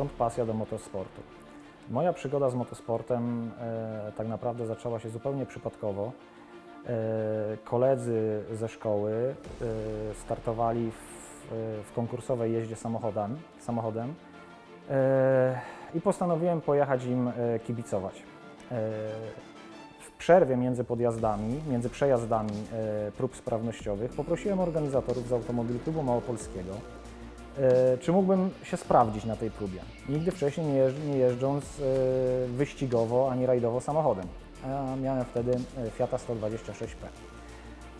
skąd pasja do motosportu? Moja przygoda z motosportem e, tak naprawdę zaczęła się zupełnie przypadkowo. E, koledzy ze szkoły e, startowali w, e, w konkursowej jeździe samochodem, samochodem e, i postanowiłem pojechać im e, kibicować. E, w przerwie między podjazdami, między przejazdami e, prób sprawnościowych poprosiłem organizatorów z Automobil Klubu Małopolskiego, czy mógłbym się sprawdzić na tej próbie. Nigdy wcześniej nie, jeżdż, nie jeżdżąc e, wyścigowo ani rajdowo samochodem. Ja miałem wtedy e, Fiata 126P.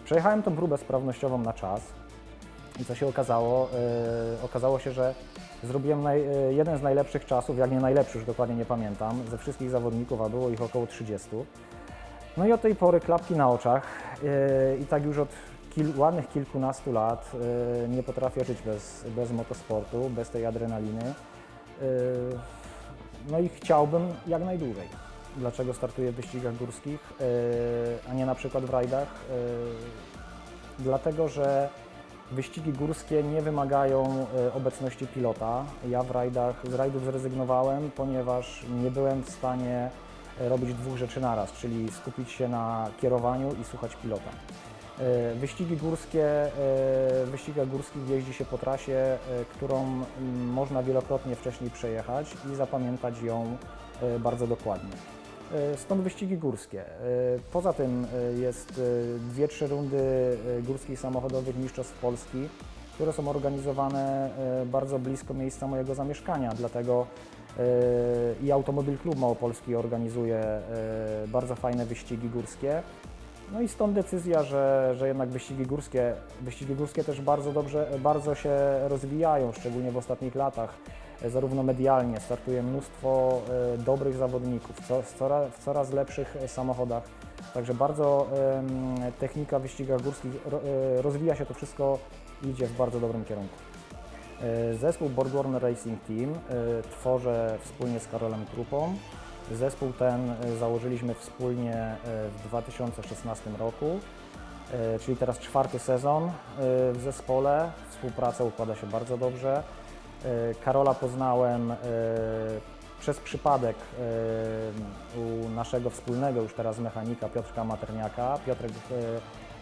Przejechałem tą próbę sprawnościową na czas i co się okazało? E, okazało się, że zrobiłem naj, e, jeden z najlepszych czasów, jak nie najlepszy, już dokładnie nie pamiętam, ze wszystkich zawodników, a było ich około 30. No i od tej pory klapki na oczach e, i tak już od kil, ładnych kilkunastu lat e, nie potrafię żyć bez, bez motosportu, bez tej adrenaliny. E, No i chciałbym jak najdłużej. Dlaczego startuję w wyścigach górskich, e, a nie na przykład w rajdach? Dlatego, że wyścigi górskie nie wymagają obecności pilota. Ja w rajdach, z rajdów zrezygnowałem, ponieważ nie byłem w stanie e, robić dwóch rzeczy naraz, czyli skupić się na kierowaniu i słuchać pilota. E, Wyścigi górskie, e, w wyścigach górskich jeździ się po trasie, e, którą można wielokrotnie wcześniej przejechać i zapamiętać ją e, bardzo dokładnie. E, Stąd wyścigi górskie. E, Poza tym e, jest e, dwie, trzy rundy e, górskich samochodowych Mistrzostw Polski, które są organizowane e, bardzo blisko miejsca mojego zamieszkania, dlatego e, i Automobil Klub Małopolski organizuje e, bardzo fajne wyścigi górskie. No i stąd decyzja, że, że jednak wyścigi górskie, wyścigi górskie też bardzo dobrze, bardzo się rozwijają, szczególnie w ostatnich latach, zarówno medialnie, startuje mnóstwo e, dobrych zawodników w, coraz, w coraz lepszych samochodach. Także bardzo technika w wyścigach górskich e, rozwija się to wszystko, idzie w bardzo dobrym kierunku. E, Zespół Borgwarner Racing Team tworzę wspólnie z Karolem Krupą. Zespół ten e, założyliśmy wspólnie e, w 2016 roku, e, czyli teraz czwarty sezon w zespole. Współpraca układa się bardzo dobrze. Karola poznałem przez przypadek u naszego wspólnego już teraz mechanika Piotrka Materniaka. Piotrek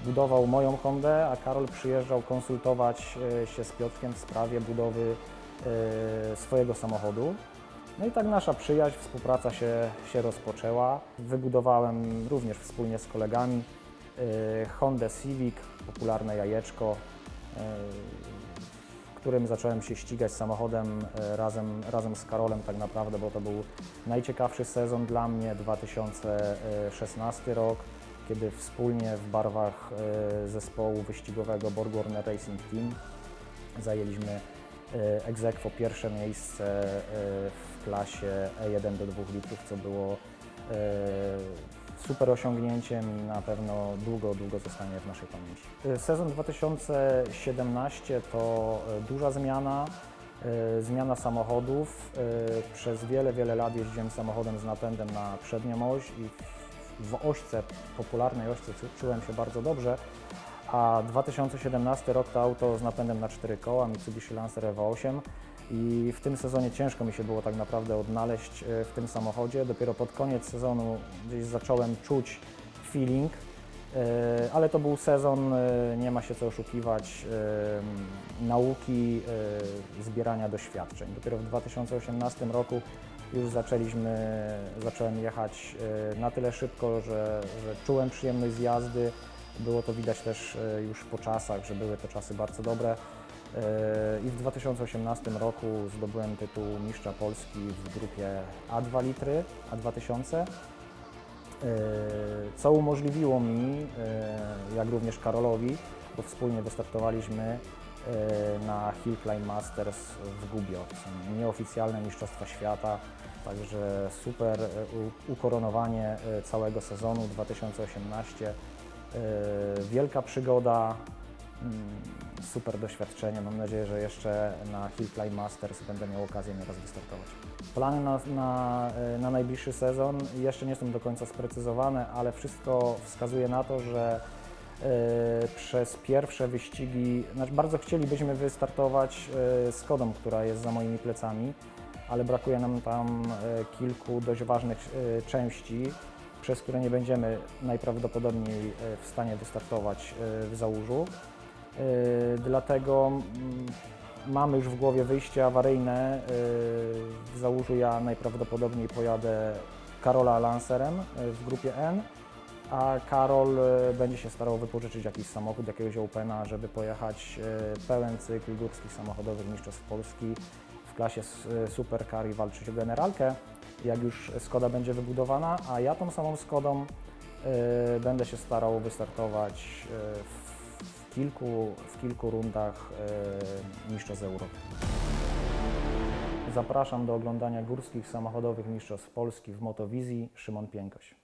budował moją Hondę, a Karol przyjeżdżał konsultować się z Piotrkiem w sprawie budowy swojego samochodu. No i tak nasza przyjaźń, współpraca się, się rozpoczęła. Wybudowałem również wspólnie z kolegami e, Hondę Civic, popularne jajeczko, e, w którym zacząłem się ścigać samochodem e, razem, razem z Karolem tak naprawdę, bo to był najciekawszy sezon dla mnie, 2016 rok, kiedy wspólnie w barwach e, zespołu wyścigowego Borgwarner Racing Team zajęliśmy e, aequo pierwsze miejsce e, w klasie E1 do 2 litrów, co było e, super osiągnięciem i na pewno długo, długo zostanie w naszej pamięci. Sezon 2017 to duża zmiana, zmiana samochodów. Przez wiele, wiele lat jeździłem samochodem z napędem na przednią oś i w- ośce, popularnej ośce czu- czułem się bardzo dobrze, a 2017 rok to auto z napędem na cztery koła, Mitsubishi Lancer Evo 8 i w tym sezonie ciężko mi się było tak naprawdę odnaleźć e, w tym samochodzie. Dopiero pod koniec sezonu gdzieś zacząłem czuć feeling, e, ale to był sezon, e, nie ma się co oszukiwać, nauki, zbierania doświadczeń. Dopiero w 2018 roku już zaczęliśmy, zacząłem jechać na tyle szybko, że, że czułem przyjemność z jazdy. Było to widać też e, już po czasach, że były to czasy bardzo dobre. E, I w 2018 roku zdobyłem tytuł Mistrza Polski w grupie A2 litry, A2000, e, co umożliwiło mi, jak również Karolowi, bo wspólnie wystartowaliśmy na Hill Climb Masters w Gubbio. To są nieoficjalne Mistrzostwa Świata, także super ukoronowanie całego sezonu 2018. E, Wielka przygoda, mm, super doświadczenie. Mam nadzieję, że jeszcze na Hill Climb Masters będę miał okazję nieraz wystartować. Plany na, na, e, na najbliższy sezon jeszcze nie są do końca sprecyzowane, ale wszystko wskazuje na to, że e, przez pierwsze wyścigi, znaczy bardzo chcielibyśmy wystartować z Kodą, która jest za moimi plecami. ale brakuje nam tam kilku dość ważnych części, przez które nie będziemy najprawdopodobniej e, w stanie wystartować e, w Załużu. E, Dlatego mm, mamy już w głowie wyjście awaryjne. W Załużu ja najprawdopodobniej pojadę Karola Lancerem w grupie N, a Karol będzie się starał wypożyczyć jakiś samochód, jakiegoś Opena, żeby pojechać pełen cykl górskich samochodowych mistrzostw Polski w klasie Supercar i walczyć o generalkę, jak już Skoda będzie wybudowana, a ja tą samą Skodą e, będę się starał wystartować e, w w kilku, w kilku rundach e, Mistrzostw Europy. Zapraszam do oglądania górskich samochodowych Mistrzostw Polski w Motowizji. Szymon Piękoś.